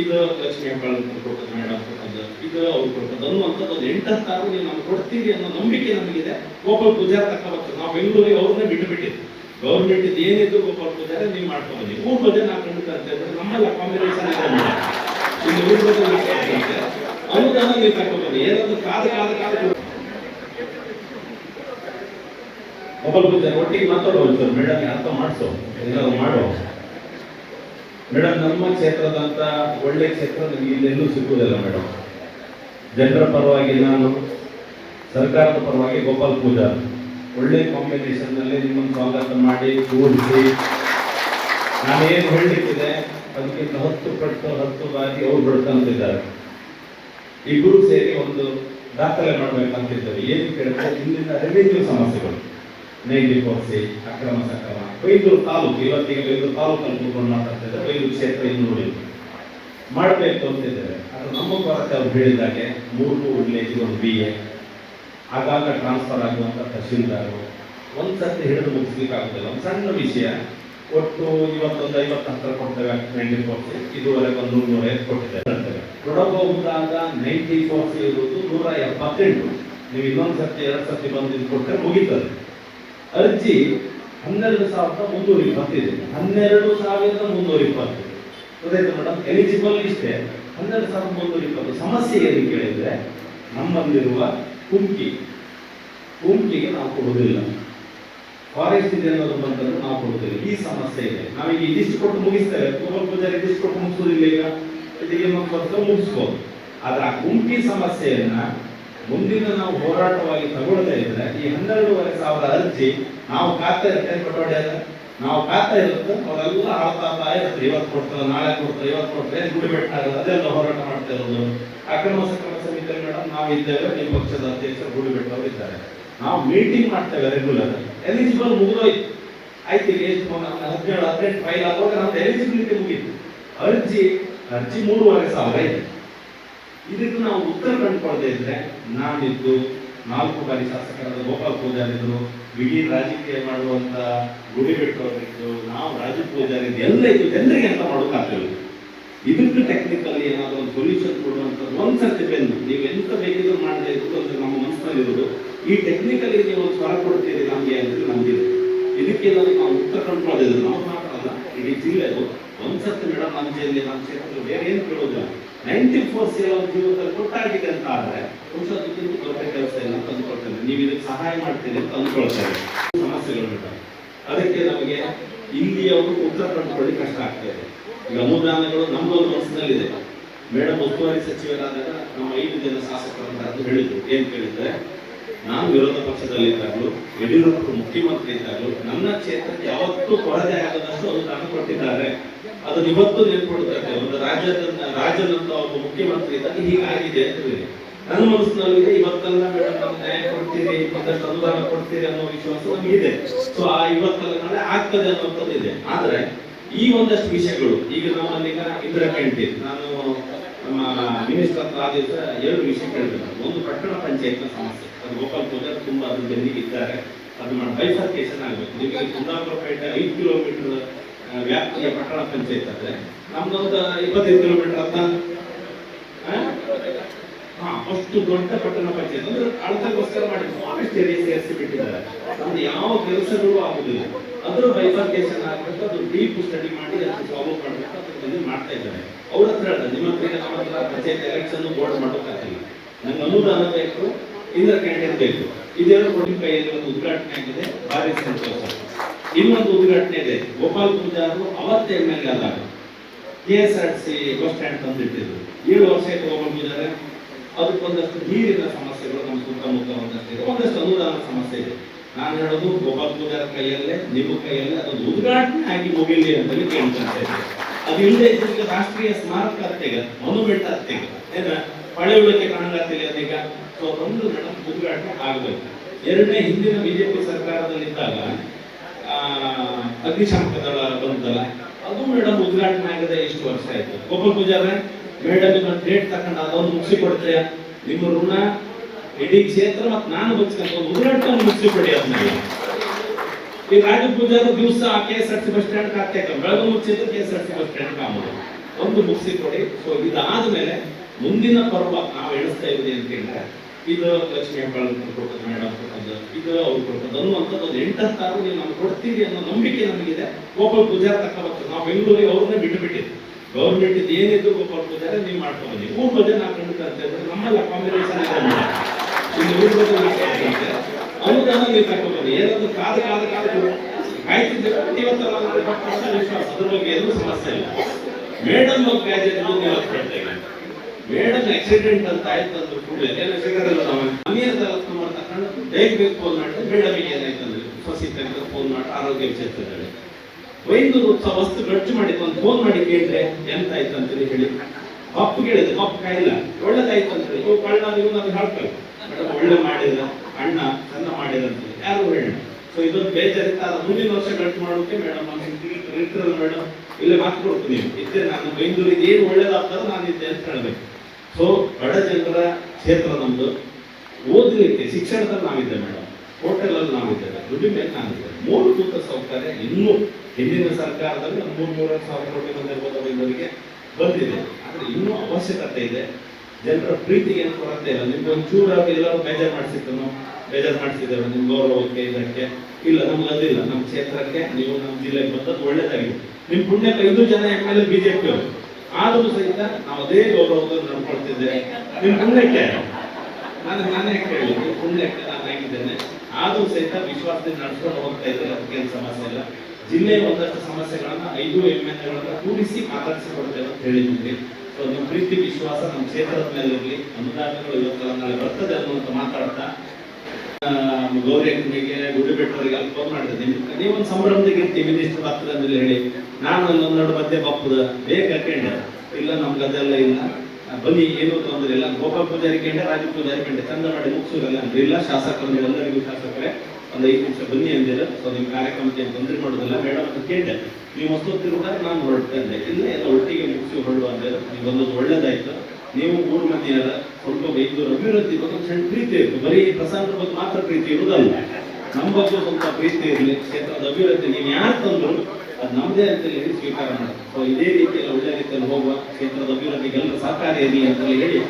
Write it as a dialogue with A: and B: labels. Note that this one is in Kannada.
A: ಇದು ಲಕ್ಷ್ಮಿ ಮೇಡಮ್ ಇದು ಅವ್ರು ಕೊಡ್ತದೆ ಅನ್ನುವಂಥದ್ದು ಒಂದು ಎಂಟತ್ತಾರು ನೀವು ನಮ್ಗೆ ಕೊಡ್ತೀರಿ ಅನ್ನೋ ನಂಬಿಕೆ ನಮಗಿದೆ. ಗೋಪಾಲ್ ಪೂಜಾರಿ ತಕ್ಕ ನಾವು ಬೆಂಗಳೂರಿಗೆ ಅವ್ರನ್ನೇ ಬಿಟ್ಟು ಬಿಟ್ಟಿದ್ವಿ ಗೌರ್ಮೆಂಟ್ ಏನಿದ್ರು ಗೋಪಾಲ್ ಪೂಜಾರಿ, ನೀವು ಮಾಡ್ಕೊಂಡು ಬನ್ನಿ. ಊರ್ ಬಗ್ಗೆ ನಾವು ಕಂಡು ನಮ್ಮಲ್ಲ ಕಾಂಬಿನೇಷನ್ ಇದೆ. ಇಲ್ಲಿ ನಾವು ಕೊಡ್ತೀವಿ. ಅನುದಾನ ನೀವು ತಗೊಂಡ್ಬನ್ನಿ ಏನಾದ್ರು ಕಾದ ಕಾದ ಕಾದ ಗೋಪಾಲ್ ಪೂಜಾರಿ, ಒಟ್ಟಿಗೆ ಮಾತಾಡುವ ಸರ್ ಮೇಡಮ್ ಅರ್ಥ ಮಾಡಿಸೋ. ಏನಾದ್ರು ಮಾಡೋ ಮೇಡಮ್ ನಮ್ಮ ಕ್ಷೇತ್ರದಂತ ಒಳ್ಳೆ ಕ್ಷೇತ್ರ ನಮಗೆ ಇಲ್ಲೆಲ್ಲೂ ಸಿಗುವುದಿಲ್ಲ ಮೇಡಮ್ ಜನರ ಪರವಾಗಿ ನಾನು, ಸರ್ಕಾರದ ಪರವಾಗಿ ಗೋಪಾಲ್ ಪೂಜಾ. ಒಳ್ಳೆ ಕಾಂಬಿನೇಷನ್ನಲ್ಲಿ ನಿಮ್ಮನ್ನು ಸ್ವಾಗತ ಮಾಡಿ ಕೂರಿಸಿ. ನಾನೇನು ಹೇಳಲಿಕ್ಕಿದೆ ಅದಕ್ಕಿಂತ ಹತ್ತು ಪಟ್ಟು ಹತ್ತು ಬಾರಿ ಅವ್ರು ಬಿಡ್ತಂತಿದ್ದಾರೆ ಇಬ್ಬರು ಸೇರಿ ಒಂದು ದಾಖಲೆ ಮಾಡಬೇಕಂತಿದ್ದಾರೆ ಏನು ಕೇಳಿದ್ರೆ ಇಲ್ಲಿನ ರೆವಿನ್ಯೂ ಸಮಸ್ಯೆಗಳು. ನೈಂಟಿ ಫೋರ್ಸಿ ಅಕ್ರಮ ಸಕ್ರಮ. ಬೈದೂರು ತಾಲೂಕು, ಇವತ್ತಿಗೆ ಬೈದೂರು ತಾಲೂಕಲ್ಲಿ ಕೂತ್ಕೊಂಡು ಮಾತಾಡ್ತಿದ್ದಾರೆ. ಬೈದೂರು ಕ್ಷೇತ್ರ ಇನ್ನು ನೋಡಿ. ಮಾಡಬೇಕು ಅಂತಿದ್ದಾರೆ ಅದು ನಮ್ಮ ಕೊರತೆ ಅವ್ರು ಹೇಳಿದಾಗೆ ಮೂರು ವಿಲೇಜ್ಗೆ ಒಂದು ಬಿ ಎ ಆಗಾಗ ಟ್ರಾನ್ಸ್ಫರ್ ಆಗುವಂಥ ತಹಶೀಲ್ದಾರರು ಒಂದು ಸರ್ತಿ ಹಿಡಿದು ಮುಗಿಸ್ಲಿಕ್ಕಾಗೋದಿಲ್ಲ. ಒಂದು ಸಣ್ಣ ವಿಷಯ. ಒಟ್ಟು ಇವತ್ತೊಂದು ಐವತ್ತು ಹತ್ರ ಕೊಡ್ತೇವೆ ನೈಂಟಿ ಫೋರ್ಸಿ ಇದುವರೆಗೆ ಒಂದು ನೂರು ನೂರೈವತ್ತು ಕೊಟ್ಟಿದ್ದೇವೆ ಕೊಡಬಹುದಾದ ನೈಂಟಿ ಫೋರ್ಸ್ ಇರುವುದು ನೂರ ಎಪ್ಪತ್ತೆಂಟು ನೀವು ಇನ್ನೊಂದು ಸರ್ತಿ, ಎರಡು ಸರ್ತಿ ಬಂದು ಇದು ಕೊಟ್ಟರೆ ಮುಗೀತದೆ. ಅರ್ಜಿ ಹನ್ನೆರಡು ಸಾವಿರದ ಮುನ್ನೂರ ಇಪ್ಪತ್ತಿದೆ. ಹನ್ನೆರಡು ಸಾವಿರದ ಮುನ್ನೂರ ಇಪ್ಪತ್ತು ಗೊತ್ತಾಯ್ತು ಮೇಡಮ್ ಎಲಿಜಿಬಲ್ ಇಷ್ಟೇ ಹನ್ನೆರಡು ಸಾವಿರದ ಮುನ್ನೂರ ಇಪ್ಪತ್ತು ಸಮಸ್ಯೆ ಏನು ಕೇಳಿದ್ರೆ, ನಮ್ಮಲ್ಲಿರುವ ಕುಂಕಿ. ಕುಂಕಿಗೆ ನಾವು ಕೊಡುವುದಿಲ್ಲ. ಫಾರೆಸ್ಟ್ ಇದೆ ಅನ್ನೋದು ಬಂತಂದ್ರೆ ನಾವು ಕೊಡುತ್ತೇವೆ ಈ ಸಮಸ್ಯೆ ಇದೆ. ನಾವೀಗ ಇದಿಷ್ಟು ಕೊಟ್ಟು ಮುಗಿಸ್ತೇವೆ ಗೋಪಾಲ್ ಪೂಜಾರಿ ಇದಿಷ್ಟು ಕೊಟ್ಟು ಮುಗಿಸೋದಿಲ್ಲ ಈಗ. ಇದಕ್ಕೆ ಮುಗಿಸ್ಬೋದು. ಆದ್ರೆ ಆ ಕುಂಕಿ ಸಮಸ್ಯೆಯನ್ನ ಮುಂದಿನ ನಾವು ಹೋರಾಟವಾಗಿ ತಗೊಳ್ಳದೇ ಇದ್ರೆ ಈ ಹನ್ನೆರಡೂವರೆ ಸಾವಿರ ಅರ್ಜಿ ನಾವು ಖಾತೆ ಇರ್ತೇವೆ ಕೊಟ್ಟೋಡಿ ಅಲ್ಲ ನಾವು ಖಾತೆ ಇರುತ್ತೆ, ಅವರೆಲ್ಲ ಆಳ್ತಾ ಇರುತ್ತೆ ಇವತ್ತು ಕೊಡ್ತಾರೆ, ನಾಳೆ ಕೊಡ್ತಾರೆ, ಇವತ್ತು ಕೊಡ್ತಾರೆ ಗುಡಿ ಬೆಟ್ಟ ಅದೆಲ್ಲ ಹೋರಾಟ ಮಾಡ್ತಾ ಇರೋದು. ಅಕ್ರಮ ಸಕ್ರಮ ಸಮಿತಿಯಲ್ಲಿ ಮೇಡಮ್, ನಾವು ಇದ್ದೇವೆ, ನಿಮ್ಮ ಪಕ್ಷದ ಅಧ್ಯಕ್ಷರು ಗುಡಿ ಬೆಟ್ಟವರು ಇದ್ದಾರೆ. ನಾವು ಮೀಟಿಂಗ್ ಮಾಡ್ತೇವೆ ರೆಗ್ಯುಲರ್ ಎಲಿಜಿಬಲ್ ಮುಗಿದೋಯ್ತು. ಆಯ್ತು, ಈಗ ಹದಿನೇಳು, ಹದಿನೆಂಟು ಫೈಲ್ ಆಗುವಾಗ ನಮ್ದು ಎಲಿಜಿಬಿಲಿಟಿ ಮುಗೀತು. ಅರ್ಜಿ ಅರ್ಜಿ ಮೂರುವರೆ ಸಾವಿರ ಇದೆ ಇದಕ್ಕೆ ನಾವು ಉತ್ತರ ಕಂಡುಕೊಳ್ಳದೆ ಇದ್ರೆ ನಾನಿದ್ದು ನಾಲ್ಕು ಬಾರಿ ಶಾಸಕರಾದ ಗೋಪಾಲ್ ಪೂಜಾರಿದ್ರು, ಇಡೀ ರಾಜಕೀಯ ಮಾಡುವಂತ ಗುಡಿ ಬಿಟ್ಟವರಿದ್ದು, ನಾವು ರಾಜ ಪೂಜಾರಿ ಎಲ್ಲ ಇದ್ದು ಜನರಿಗೆ ಅಂತ ಮಾಡೋಕ್ಕಾಗ್ತಿರೋದು ಇದಕ್ಕೆ ಟೆಕ್ನಿಕಲ್ ಏನಾದ್ರು ಒಂದು ಸೊಲ್ಯೂಷನ್ ಕೊಡುವಂಥದ್ದು ಒಂದು ಸರ್ತಿ ಬೆನ್ನು ನೀವು ಎಂತ ಬೇಕಿದ್ರು ಮಾಡದೆ ಇದ್ದು ಅಂದ್ರೆ ನಮ್ಮ ಮನಸ್ಸಿನಲ್ಲಿ ಇರೋದು ಈ ಟೆಕ್ನಿಕಲ್ ನೀವು ಒಂದು ಸ್ವರ ಕೊಡ್ತೀರಿ ನಮಗೆ ಅಂತ ನಮಗಿದೆ. ಇದಕ್ಕೆ ನಾವು ಉತ್ತರ ಕಂಡುಕೊಳ್ಳೋದಿಲ್ಲ ನಾವು ಅಲ್ಲ. ಇಡೀ ಜಿಲ್ಲೆದು ಒಂದ್ಸತಿ ಮೇಡಮ್ ನಮ್ಮ ಜಿಲ್ಲೆ ನಮ್ಮ ಕ್ಷೇತ್ರದಲ್ಲಿ ಬೇರೆ ಏನು ಕೇಳೋದಿಲ್ಲ ನೈಂಟಿ ಫೋರ್ ಸೇವಾ ಜೀವನದಲ್ಲಿ ಕೊಟ್ಟಾಗಿದೆ ಅಂತ ಆದರೆ ಅದಕ್ಕಿಂತ ದೊಡ್ಡ ಕೆಲಸ ಇಲ್ಲ ಅಂತ ಅಂದ್ಕೊಳ್ತೇನೆ ನೀವು ಇದಕ್ಕೆ ಸಹಾಯ ಮಾಡ್ತೀರಿ ಅಂತ ಅಂದ್ಕೊಳ್ತೇವೆ ಸಮಸ್ಯೆಗಳು ಅದಕ್ಕೆ ನಮಗೆ ಇಲ್ಲಿಯವರು ಉತ್ತರ ಕಂಡುಕೊಳ್ಳಿ ಕಷ್ಟ ಆಗ್ತಾ ಇದೆ. ಈಗ ಅನುದಾನಗಳು ನಮ್ಮೊಂದು ಮನಸ್ಸಿನಲ್ಲಿದೆ. ಮೇಡಮ್ ಉಸ್ತುವಾರಿ ಸಚಿವರಾದಾಗ ನಮ್ಮ ಐದು ಜನ ಶಾಸಕರಂತ ಅದು ಹೇಳಿದ್ರು. ಏನು ಕೇಳಿದ್ರೆ ನಾನು ವಿರೋಧ ಪಕ್ಷದಲ್ಲಿದ್ದಾಗಲೂ, ಯಡಿಯೂರಪ್ಪ ಮುಖ್ಯಮಂತ್ರಿ ಇದ್ದಾಗಲೂ ನನ್ನ ಕ್ಷೇತ್ರಕ್ಕೆ ಯಾವತ್ತೂ ಕೊರತೆ ಆಗದಷ್ಟು ತಾನು ಕೊಟ್ಟಿದ್ದಾರೆ. ಅದು ಇವತ್ತು ನೆನ್ಕೊಡ್ತಾರೆ ಒಂದು ರಾಜ್ಯದ ರಾಜ್ಯದಂತ ಒಬ್ಬ ಮುಖ್ಯಮಂತ್ರಿ ಇದ್ದಾಗ ಹೀಗಾಗಿದೆ ಅಂತ ನನ್ನ ಮನಸ್ಸಿನಲ್ಲಿ ಇವತ್ತೆಲ್ಲ ಮೇಡಮ್ ನ್ಯಾಯ ಕೊಡ್ತೀರಿ ಒಂದಷ್ಟು ಅನುದಾನ ಕೊಡ್ತೀರಿ ಅನ್ನೋ ವಿಶ್ವಾಸ ಇದೆ. ಸೊ ಆ ಇವತ್ತೆಲ್ಲ ನಾಳೆ ಆಗ್ತದೆ ಅನ್ನೋಂಥದ್ದು ಇದೆ. ಆದ್ರೆ, ಈ ಒಂದಷ್ಟು ವಿಷಯಗಳು, ಈಗ ನಮ್ಮಲ್ಲಿ ಇಂದಿರಾ ಕ್ಯಾಂಟೀನ್ ನಾನು ನಮ್ಮ ಮಿನಿಸ್ಟರ್ ಹತ್ರ ಆ ಎರಡು ವಿಷಯ ಕೇಳಬೇಕು. ಒಂದು ಪಟ್ಟಣ ಪಂಚಾಯತ್ನ ಸಮಸ್ಯೆ. ಗೋಪಾಲ್ ಪೂಜಾರ್ ತುಂಬಾ ಅದು ಜನರಿಗೆ ಇದ್ದಾರೆ ಅದು ಮಾಡಿ ಕೇಸನ್ ಆಗಬೇಕು. ನಿಮಗೆ ಕುಂದಾಪುರಪೇಟೆ ಐದು ಕಿಲೋಮೀಟರ್ ವ್ಯಾಪ್ತಿಯ ಪಟ್ಟಣ ಪಂಚಾಯತ್ ಆದರೆ ನಮ್ದೊಂದು ಇಪ್ಪತ್ತೈದು ಕಿಲೋಮೀಟರ್ ಅಂತ. ಅಷ್ಟು ದೊಡ್ಡ ಪಟ್ಟಣ ಪಂಚಾಯತ್. ಅಂದ್ರೆ ಅಳತೆಗೋಸ್ಕರ ಮಾಡಿ ಫಾರೆಸ್ಟ್ ಏರಿಯಾ ಸೇರಿಸಿ ಬಿಟ್ಟಿದ್ದಾರೆ. ನಮ್ದು ಯಾವ ಕೆಲಸಗಳು ಆಗುದಿಲ್ಲ. ಅದ್ರ ಬೈಫರ್ಕೇಶನ್ ಆಗ್ಬೇಕು, ಅದು ಡೀಪ್ ಸ್ಟಡಿ ಮಾಡಿ ಅದನ್ನು ಫಾಲೋ ಮಾಡಬೇಕು ಅದನ್ನ ಮಾಡ್ತಾ ಇದ್ದಾರೆ. ಅವ್ರ ಹತ್ರ ನಿಮ್ಮ ಹತ್ರ ಈಗ ನಮ್ಮ ಹತ್ರ ಪಂಚಾಯತ್ ಎಲೆಕ್ಷನ್ ಬೋರ್ಡ್ ಮಾಡೋಕ್ಕಾಗಿಲ್ಲ ನಂಗೆ ಅನುದಾನ ಬೇಕು. ಇಂದ್ರ ಕ್ಯಾಂಟೀನ್ ಬೇಕು. ಇದೆರಡು ಕೋಟಿ ಕೈಯಲ್ಲಿ ಒಂದು ಉದ್ಘಾಟನೆ ಆಗಿದೆ, ಭಾರಿ ಸಂತೋಷ. ಇನ್ನೊಂದು ಉದ್ಘಾಟನೆ ಇದೆ. ಗೋಪಾಲ್ ಪೂಜಾರು ಅವತ್ತೇ ಎಂ ಎಲ್ ಎ ಆದಾಗ K S R C bus stand ತಂದಿಟ್ಟಿದ್ರು. ಏಳು ವರ್ಷ ಆಯ್ತು ಗೋಪಾಲ್ ಪೂಜಾರ ಅದಕ್ಕೊಂದಷ್ಟು ನೀರಿನ ಸಮಸ್ಯೆಗಳು ನಮ್ಮ ಸುತ್ತಮುತ್ತ ಒಂದಷ್ಟು ಇದೆ. ಒಂದಷ್ಟು ಅನುದಾನ ಸಮಸ್ಯೆ ಇದೆ. ನಾನು ಹೇಳೋದು ಗೋಪಾಲ್ ಪೂಜಾರ ಕೈಯಲ್ಲೇ, ನಿಮ್ಮ ಕೈಯಲ್ಲೇ ಅದೊಂದು ಉದ್ಘಾಟನೆ ಆಗಿ ಮುಗಿಲಿ ಅಂತಲೇ ಕೇಳ್ಕೊಂತ ಇದ್ದೆ ಅದು ಇಲ್ಲದೆ ಇದ್ರಿಗೆ ರಾಷ್ಟ್ರೀಯ ಸ್ಮಾರಕ ಅತ್ತೆಗ ಮೊನುಮೆಂಟ್ ಅತ್ತೆಗ ಏನ ಪಳೆ ಉಳಿಕೆ ಕಾಣಲಾಗ್ತಿಲ್ಲ ಅದೀಗ ಸೊ ಒಂದು ಮೇಡಮ್ ಉದ್ಘಾಟನೆ ಆಗಬೇಕು. ಎರಡನೇ ಹಿಂದಿನ ಬಿಜೆಪಿ ಸರ್ಕಾರದಲ್ಲಿದ್ದಾಗ ಅಗ್ನಿಶಾಮಕ ದಳ ಬಂತಲ್ಲ, ಅದು ಮೇಡಮ್ ಉದ್ಘಾಟನೆ ಆಗದೆ ಎಷ್ಟು ವರ್ಷ ಆಯ್ತು. ಒಬ್ಬ ಪೂಜಾರೆ ಮೇಡಮ್ ನಿಮ್ಮ ಡೇಟ್ ತಗೊಂಡು ಅದೊಂದು ಮುಗಿಸಿ ಕೊಡ್ತೀಯ ನಿಮ್ಮ ಋಣ, ಇಡೀ ಕ್ಷೇತ್ರ ಮತ್ತು ನಾನು ಬಗ್ಸ್ಕೊಂಡು ಉದ್ಘಾಟನೆ ಮುಗಿಸಿ ಕೊಡಿ ಅದನ್ನ ಈ ರಾಜ ಪೂಜಾರು ದಿವಸ K S R C bus stand ಕಾತೆ ಬೆಳಗ್ಗೆ ಮುಚ್ಚಿದ್ದು K S R C bus stand ಕಾಮದು ಒಂದು ಮುಗಿಸಿ ಕೊಡಿ ಸೊ ಇದಾದ್ಮೇಲೆ ಮುಂದಿನ ಪರ್ವ ನಾವು ಎಣಿಸ್ತಾ ಇದ್ದೀವಿ ಅಂತ ಹೇಳಿದ್ರೆ ಇದು ಲಕ್ಷ್ಮಿ ಹೆಬ್ಬಾಳ್ ಕೊಡ್ತದೆ ಮೇಡಮ್ ಕೊಟ್ಟದ್ದು. ಇದು ಅವ್ರು ಕೊಡ್ತದೆ ಅನ್ನುವಂಥದ್ದು ಒಂದು ಎಂಟತ್ತಾರು ನೀವು ನಮ್ಗೆ ಕೊಡ್ತೀರಿ ಅನ್ನೋ ನಂಬಿಕೆ ನಮಗಿದೆ. ಗೋಪಾಲ್ ಪೂಜಾರ ತಕ್ಕ ಬರ್ತದೆ. ನಾವು ಬೆಂಗಳೂರಿಗೆ ಅವ್ರನ್ನೇ ಬಿಟ್ಟು ಬಿಟ್ಟಿದ್ವಿ ಗೌರ್ಮೆಂಟ್ ಏನಿದ್ರು ಗೋಪಾಲ್ ಪೂಜಾರ ನೀವು ಮಾಡ್ಕೊಂಡ್ಬನ್ನಿ ಊರ್ ಬಗ್ಗೆ ನಾವು ಕಂಡು ಹೇಳಿದ್ರೆ ನಮ್ಮಲ್ಲ ಊರ್ ಇಲ್ಲಿ ಊರ್ ಬಗ್ಗೆ ಮಾತಾಡ್ತಂತೆ ನೀವು ತಗೊಂಡ್ಬನ್ನಿ ಏನಾದ್ರು ಕಾದ ಕಾದ ಕಾದ ವಿಶ್ವಾಸ ಅದ್ರ ಬಗ್ಗೆ ಸಮಸ್ಯೆ ಇಲ್ಲ. ಮೇಡಮ್ ಹೇಳ್ತಾ ಇದ್ದೀನಿ ಮೇಡಮ್ ಆಕ್ಸಿಡೆಂಟ್ ಅಂತ ಆಯ್ತು ಅಂದ್ರು ಕೂಡಲೇ ಏನೋ ಸಿಗರಲ್ಲ ನಾವು ಅಮೀರ್ ಕುಮಾರ್ ತಕೊಂಡು ಬೇಗ ಫೋನ್ ಮಾಡಿದ್ರೆ ಮೇಡಮಿಗೆ ಅಂತ ಸೊಸಿ ತೆಗೆದು ಫೋನ್ ಮಾಡಿ ಆರೋಗ್ಯ ವಿಚಾರಿಸಿದ್ದಾಳೆ ವೈದ್ಯರು ವಸ್ತು ಖರ್ಚು ಮಾಡಿದ್ದು ಒಂದು ಫೋನ್ ಮಾಡಿ ಕೇಳಿದ್ರೆ ಎಂತ ಆಯ್ತು ಅಂತೇಳಿ ಹೇಳಿ. ಪಪ್ಪು ಕೇಳಿದ್ರೆ ಪಪ್ಪು ಕಾಯಿಲ್ಲ. ಒಳ್ಳೇದಾಯ್ತು ಅಂತ ಇವು ಕಳ್ಳ, ನೀವು ನಮ್ಗೆ ಮೇಡಮ್ ಒಳ್ಳೆ ಮಾಡಿದ ಅಣ್ಣ ಚಂದ ಮಾಡಿದ ಅಂತ ಯಾರು ಹೇಳಿ? ಸೊ ಇದೊಂದು ಬೇಜಾರಿತ್ತ ಮುಂದಿನ ವರ್ಷ ಕಟ್ ಮಾಡೋಕೆ ಮೇಡಮ್ ಮೇಡಮ್ ಇಲ್ಲೇ ಕೊಡ್ತೀನಿ. ಇದ್ದೆ ನಾನು ಬೆಂಗಳೂರಿಗೆ ಏನು ಒಳ್ಳೇದಾಗ್ತಾರೋ ನಾನು ಇದ್ದೆ ಅಂತ ಹೇಳಬೇಕು. ಸೊ ಬಡ ಜನರ ಕ್ಷೇತ್ರ ನಮ್ಮದು ಓದಲಿಕ್ಕೆ ಶಿಕ್ಷಣದಲ್ಲಿ ನಾವಿದ್ದೆ ಮೇಡಮ್ ಹೋಟೆಲ್ ಅಲ್ಲಿ ನಾವಿದ್ದೇವೆ. ದುಡಿಮೆ ನಾವಿದ್ದೇವೆ. ಮೂಲಭೂತ ಸೌಕರ್ಯ ಇನ್ನೂ ಹಿಂದಿನ ಸರ್ಕಾರದಲ್ಲಿ ಮೂರು ಮೂರು ಸಾವಿರ ಕೋಟಿ ಬೈಂದೂರಿಗೆ ಬಂದಿದೆ. ಆದ್ರೆ ಇನ್ನೂ ಅವಶ್ಯಕತೆ ಇದೆ. ಜನರ ಪ್ರೀತಿಗೆ ಏನು ಕೊರತೆ ಇಲ್ಲ. ನಿಮ್ಗೆ ಒಂಚೂರು ಎಲ್ಲರೂ ಬೇಜಾರು ಮಾಡಿಸಿದ್ದನು ಬೇಜಾರು ಮಾಡಿಸಿದ್ದೇವೆ ನಿಮ್ಮ ಗೌರವಕ್ಕೆ, ಇದಕ್ಕೆ. ಇಲ್ಲ, ನಮ್ಗೆ ಅದಿಲ್ಲ. ನಮ್ಮ ಕ್ಷೇತ್ರಕ್ಕೆ, ನೀವು ನಮ್ಮ ಜಿಲ್ಲೆಗೆ ಬಂದದ್ದು ಒಳ್ಳೇದಾಗಿದೆ. ನಿಮ್ ಪುಣ್ಯಕ್ಕೆ ಐದು ಜನ ಎಂ ಎಲ್ ಎ ಬಿಜೆಪಿ ಅವರು. ಆದರೂ ಸಹಿತ ನಾವು ಅದೇ ಗೌರವದಲ್ಲಿ ನಡ್ಕೊಳ್ತಿದ್ದೇವೆ ನಿಮ್ ಪುಣ್ಯಕ್ಕೆ ನಾನು ನಾನೇ ಕೇಳಿ ನಿಮ್ ಪುಣ್ಯಕ್ಕೆ ನಾನು ಆಗಿದ್ದೇನೆ. ಆದರೂ ಸಹಿತ ವಿಶ್ವಾಸದಿಂದ ನಡ್ಸ್ಕೊಂಡು ಹೋಗ್ತಾ ಇದ್ದಾರೆ ಅದಕ್ಕೇನು ಸಮಸ್ಯೆ ಇಲ್ಲ. ಜಿಲ್ಲೆಯ ಒಂದಷ್ಟು ಸಮಸ್ಯೆಗಳನ್ನ, ಐದು ಎಂ ಎಲ್ ಎಗಳನ್ನ ಕೂಡಿಸಿ ಮಾತಾಡಿಸಿಕೊಡ್ತೇವೆ ಅಂತ ಹೇಳಿದ್ವಿ ನಿಮ್ಮ ಪ್ರೀತಿ, ವಿಶ್ವಾಸ ನಮ್ಮ ಕ್ಷೇತ್ರದ ಮೇಲೆ ಇರಲಿ ಅನುದಾನಗಳು ಇವತ್ತು ನಾಳೆ ಬರ್ತದೆ ಅನ್ನುವಂತ ಮಾತಾಡ್ತಾ ಗೌರಿ ಅಕ್ಕನಿಗೆ ಗುಡಿಬೆಟ್ಟವರಿಗೆ ಅಲ್ಲಿ ಫೋನ್ ಮಾಡಿದೆ. ನೀವು ನೀವೊಂದು ಸಂಭ್ರಮದಾಗ ಇರ್ತೀವಿ ಮಿನಿಸ್ಟರ್ ಬರ್ತದೆ ಅಂತ ಹೇಳಿ. ನಾನು ಅಲ್ಲೊಂದೆರಡು ಮಧ್ಯೆ ಬಪ್ಪದ ಬೇಗ ಹಾಕೊಂಡೆ ಇಲ್ಲ ನಮ್ಮ ಗದ್ದೆಲ್ಲ ಇಲ್ಲ. ಬನ್ನಿ, ಏನೂ ತೊಂದರೆ ಇಲ್ಲ. ಗೋಪಾಲ್ ಪೂಜಾರಿ ಕಂಡೆ ರಾಜ ಪೂಜಾರಿ ಕಂಡೆ ಚಂದ ಮಾಡಿ ಮುಗಿಸೋರಲ್ಲ ಅಂದ್ರೆ ಇಲ್ಲ, ಶಾಸಕರು ಎಲ್ಲರಿಗೂ ಶಾಸಕರೇ. ಒಂದು ಐದು ನಿಮಿಷ ಬನ್ನಿ ಅಂದಿರ. ಸೊ ನಿಮ್ಮ ಕಾರ್ಯಕ್ರಮಕ್ಕೆ ಏನು ತೊಂದರೆ ಮಾಡೋದಿಲ್ಲ ಬೇಡ ಅಂತ ಕೇಳಿದೆ. ನೀವು ಹೊಸೊತ್ತಿರು ನಾನು ಹೊರಡ್ತಾ ಇದ್ದೆ. ಇಲ್ಲ ಎಲ್ಲ ಒಟ್ಟಿಗೆ ಮುಗಿಸಿ ಹೊರಡುವ ಅಂದಿರ ನೀವು ಬಂದದ್ದು ಒಳ್ಳೇದಾಯ್ತು. ನೀವು ಮೂರು ಮಂದಿಯರ, ಸ್ವಲ್ಪ ಬೈದೂರು ಅಭಿವೃದ್ಧಿ ಬಗ್ಗೆ ಸಣ್ಣ ಪ್ರೀತಿ ಇತ್ತು. ಬರೀ ಪ್ರಸಾದ ಬಗ್ಗೆ ಮಾತ್ರ ಪ್ರೀತಿ ಇರುವುದಲ್ಲ. ನಮ್ಮ ಬಗ್ಗೆ ಸ್ವಲ್ಪ ಪ್ರೀತಿ ಇರಲಿ. ಕ್ಷೇತ್ರದ ಅಭಿವೃದ್ಧಿ, ನೀವು ಯಾರು ತಂದ್ರು ಅದು ನಮ್ಮದೇ ಅಂತ ಹೇಳಿ ಸ್ವೀಕಾರ ಮಾಡಿ ಸೊ ಇದೇ ರೀತಿಯಲ್ಲಿ ಒಳ್ಳೆ ರೀತಿಯಲ್ಲಿ ಹೋಗುವ ಕ್ಷೇತ್ರದ ಅಭಿವೃದ್ಧಿಗೆ ಎಲ್ಲ ಸಹಕಾರಿ ಇರಲಿ ಅಂತ ಹೇಳಿ.